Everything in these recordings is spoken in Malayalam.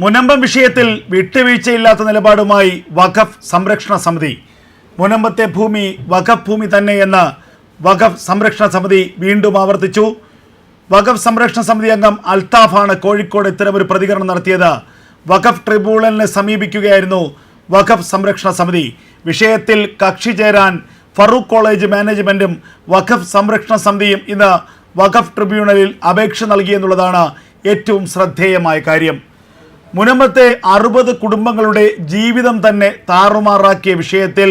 മുനമ്പം വിഷയത്തിൽ വിട്ടുവീഴ്ചയില്ലാത്ത നിലപാടുമായി വഖഫ് സംരക്ഷണ സമിതി. മുനമ്പത്തെ ഭൂമി വഖഫ് ഭൂമി തന്നെ തന്നെയെന്ന് വഖഫ് സംരക്ഷണ സമിതി വീണ്ടും ആവർത്തിച്ചു. വഖഫ് സംരക്ഷണ സമിതി അംഗം അൽത്താഫാണ് കോഴിക്കോട് ഇത്തരമൊരു പ്രതികരണം നടത്തിയത്. വഖഫ് ട്രിബ്യൂണലിനെ സമീപിക്കുകയായിരുന്നു വഖഫ് സംരക്ഷണ സമിതി. വിഷയത്തിൽ കക്ഷി ചേരാൻ ഫറൂഖ് കോളേജ് മാനേജ്മെന്റും വഖഫ് സംരക്ഷണ സമിതിയും ഇന്ന് വഖഫ് ട്രിബ്യൂണലിൽ അപേക്ഷ നൽകിയെന്നുള്ളതാണ് ഏറ്റവും ശ്രദ്ധേയമായ കാര്യം. മുനമ്പത്തെ അറുപത് കുടുംബങ്ങളുടെ ജീവിതം തന്നെ താറുമാറാക്കിയ വിഷയത്തിൽ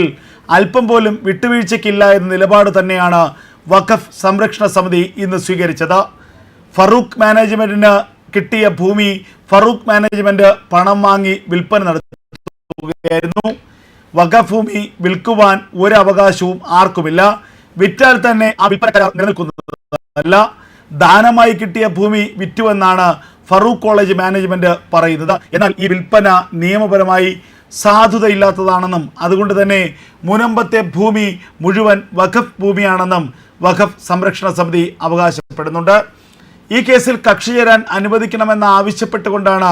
അല്പം പോലും വിട്ടുവീഴ്ചയ്ക്കില്ല എന്ന നിലപാട് തന്നെയാണ് വഖഫ് സംരക്ഷണ സമിതി ഇന്ന് സ്വീകരിച്ചത്. ഫറൂഖ് മാനേജ്മെന്റിന് കിട്ടിയ ഭൂമി ഫറൂഖ് മാനേജ്മെന്റ് പണം വാങ്ങി വിൽപ്പന നടത്തുകയായിരുന്നു. വഖഫ് ഭൂമി വിൽക്കുവാൻ ഒരു അവകാശവും ആർക്കുമില്ല. വിറ്റാൽ തന്നെ ആ നിലനിൽക്കുന്നതല്ല. ദാനമായി കിട്ടിയ ഭൂമി വിറ്റുവെന്നാണ് ഫറൂഖ് കോളേജ് മാനേജ്മെന്റ് പറയുന്നത്. എന്നാൽ ഈ വിൽപ്പന നിയമപരമായി സാധുതയില്ലാത്തതാണെന്നും അതുകൊണ്ട് തന്നെ മുനമ്പത്തെ ഭൂമി മുഴുവൻ വഖഫ് ഭൂമിയാണെന്നും വഖഫ് സംരക്ഷണ സമിതി അവകാശപ്പെടുന്നുണ്ട്. ഈ കേസിൽ കക്ഷി ചേരാൻ അനുവദിക്കണമെന്ന് ആവശ്യപ്പെട്ടുകൊണ്ടാണ്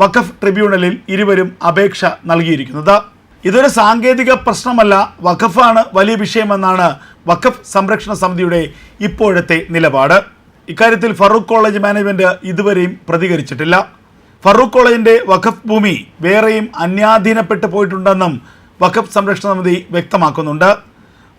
വഖഫ് ട്രിബ്യൂണലിൽ ഇരുവരും അപേക്ഷ നൽകിയിരിക്കുന്നത്. ഇതൊരു സാങ്കേതിക പ്രശ്നമല്ല വഖഫാണ് വലിയ വിഷയമെന്നാണ് വഖഫ് സംരക്ഷണ സമിതിയുടെ ഇപ്പോഴത്തെ നിലപാട്. ഇക്കാര്യത്തിൽ ഫറൂഖ് കോളേജ് മാനേജ്മെന്റ് ഇതുവരെയും പ്രതികരിച്ചിട്ടില്ല. ഫറൂഖ് കോളേജിന്റെ വഖഫ് ഭൂമി വേറെയും അന്യാധീനപ്പെട്ടു പോയിട്ടുണ്ടെന്നും വഖഫ് സംരക്ഷണ സമിതി വ്യക്തമാക്കുന്നുണ്ട്.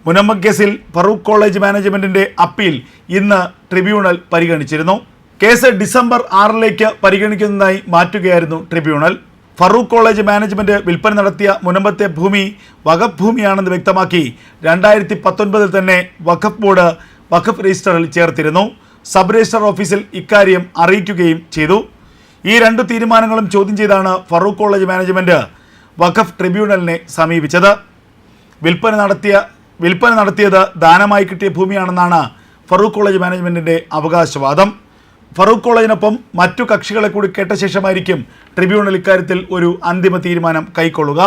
മുനമ്മ കേസിൽ ഫറൂഖ് കോളേജ് മാനേജ്മെന്റിന്റെ അപ്പീൽ ഇന്ന് ട്രിബ്യൂണൽ പരിഗണിച്ചിരുന്നു. കേസ് ഡിസംബർ ആറിലേക്ക് പരിഗണിക്കുന്നതായി മാറ്റുകയായിരുന്നു ട്രിബ്യൂണൽ. ഫറൂഖ് കോളേജ് മാനേജ്മെന്റ് വിൽപ്പന നടത്തിയ മുനമ്പത്തെ ഭൂമി വഖഫ് ഭൂമിയാണെന്ന് വ്യക്തമാക്കി രണ്ടായിരത്തി പത്തൊൻപതിൽ തന്നെ വഖഫ് ബോർഡ് വഖഫ് രജിസ്റ്ററിൽ ചേർത്തിരുന്നു. സബ് രജിസ്റ്റർ ഓഫീസിൽ ഇക്കാര്യം അറിയിക്കുകയും ചെയ്തു. ഈ രണ്ട് തീരുമാനങ്ങളും ചോദ്യം ചെയ്താണ് ഫറൂഖ് കോളേജ് മാനേജ്മെന്റ് വഖഫ് ട്രിബ്യൂണലിനെ സമീപിച്ചത്. വിൽപ്പന നടത്തിയ വിൽപ്പന നടത്തിയത് ദാനമായി കിട്ടിയ ഭൂമിയാണെന്നാണ് ഫറൂഖ് കോളേജ് മാനേജ്മെന്റിന്റെ അവകാശവാദം. ഫറൂഖ് കോളേജിനൊപ്പം മറ്റു കക്ഷികളെ കൂടി കേട്ട ശേഷമായിരിക്കും ട്രിബ്യൂണൽ ഇക്കാര്യത്തിൽ ഒരു അന്തിമ തീരുമാനം കൈക്കൊള്ളുക.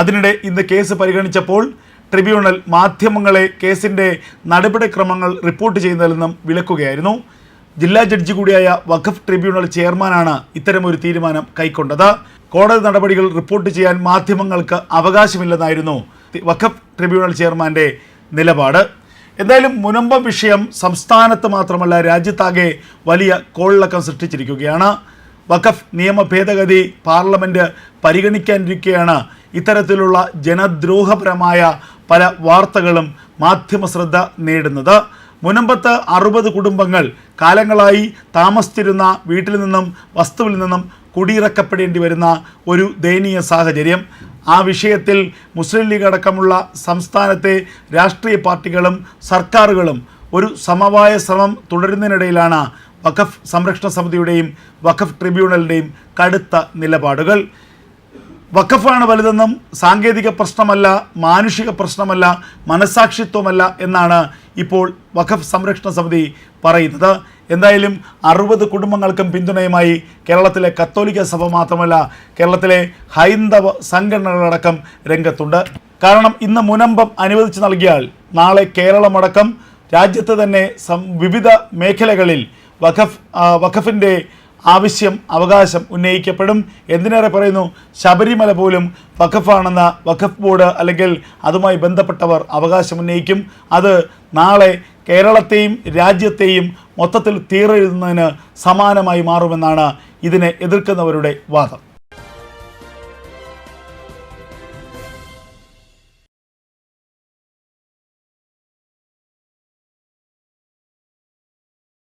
അതിനിടെ ഇന്ന് കേസ് പരിഗണിച്ചപ്പോൾ ട്രിബ്യൂണൽ മാധ്യമങ്ങളെ കേസിന്റെ നടപടിക്രമങ്ങൾ റിപ്പോർട്ട് ചെയ്യുന്നതിൽ നിന്നും വിലക്കുകയായിരുന്നു. ജില്ലാ ജഡ്ജി കൂടിയായ വഖഫ് ട്രിബ്യൂണൽ ചെയർമാനാണ് ഇത്തരമൊരു തീരുമാനം കൈക്കൊണ്ടത്. കോടതി നടപടികൾ റിപ്പോർട്ട് ചെയ്യാൻ മാധ്യമങ്ങൾക്ക് അവകാശമില്ലെന്നായിരുന്നു വഖഫ് ട്രിബ്യൂണൽ ചെയർമാന്റെ നിലപാട്. എന്തായാലും മുനമ്പം വിഷയം സംസ്ഥാനത്ത് മാത്രമല്ല രാജ്യത്താകെ വലിയ കോളിളക്കം സൃഷ്ടിച്ചിരിക്കുകയാണ്. വഖഫ് നിയമ ഭേദഗതി പാർലമെന്റ് പരിഗണിക്കാനിരിക്കെയാണ് ഇത്തരത്തിലുള്ള ജനദ്രോഹപരമായ പല വാർത്തകളും മാധ്യമ ശ്രദ്ധ നേടുന്നത്. മുനമ്പത്ത് അറുപത് കുടുംബങ്ങൾ കാലങ്ങളായി താമസിച്ചിരുന്ന വീട്ടിൽ നിന്നും വസ്തുവിൽ നിന്നും കുടിയിറക്കപ്പെടേണ്ടി വരുന്ന ഒരു ദയനീയ സാഹചര്യം. ആ വിഷയത്തിൽ മുസ്ലിം ലീഗ് അടക്കമുള്ള സംസ്ഥാനത്തെ രാഷ്ട്രീയ പാർട്ടികളും സർക്കാരുകളും ഒരു സമവായ ശ്രമം തുടരുന്നതിനിടയിലാണ് വഖഫ് സംരക്ഷണ സമിതിയുടെയും വഖഫ് ട്രിബ്യൂണലിന്റെയും കടുത്ത നിലപാടുകൾ. വഖഫാണ് വലുതെന്നും സാങ്കേതിക പ്രശ്നമല്ല മാനുഷിക പ്രശ്നമല്ല മനസാക്ഷിത്വമല്ല എന്നാണ് ഇപ്പോൾ വഖഫ് സംരക്ഷണ സമിതി പറയുന്നത്. എന്തായാലും അറുപത് കുടുംബങ്ങൾക്കും പിന്തുണയുമായി കേരളത്തിലെ കത്തോലിക്ക സഭ മാത്രമല്ല കേരളത്തിലെ ഹൈന്ദവ സംഘടനകളടക്കം രംഗത്തുണ്ട്. കാരണം ഇന്ന് മുനമ്പം അനുവദിച്ചു നൽകിയാൽ നാളെ കേരളമടക്കം രാജ്യത്ത് തന്നെ വിവിധ മേഖലകളിൽ വഖഫ് വഖഫിന്റെ ആവശ്യം അവകാശം ഉന്നയിക്കപ്പെടും. എന്തിനേറെ പറയുന്നു? ശബരിമല പോലും വഖഫാണെന്ന വഖഫ് ബോർഡ് അല്ലെങ്കിൽ അതുമായി ബന്ധപ്പെട്ടവർ അവകാശം ഉന്നയിക്കും. അത് നാളെ കേരളത്തെയും രാജ്യത്തെയും മൊത്തത്തിൽ തീറെഴുതുന്നതിന് സമാനമായി മാറുമെന്നാണ് ഇതിനെ എതിർക്കുന്നവരുടെ വാദം.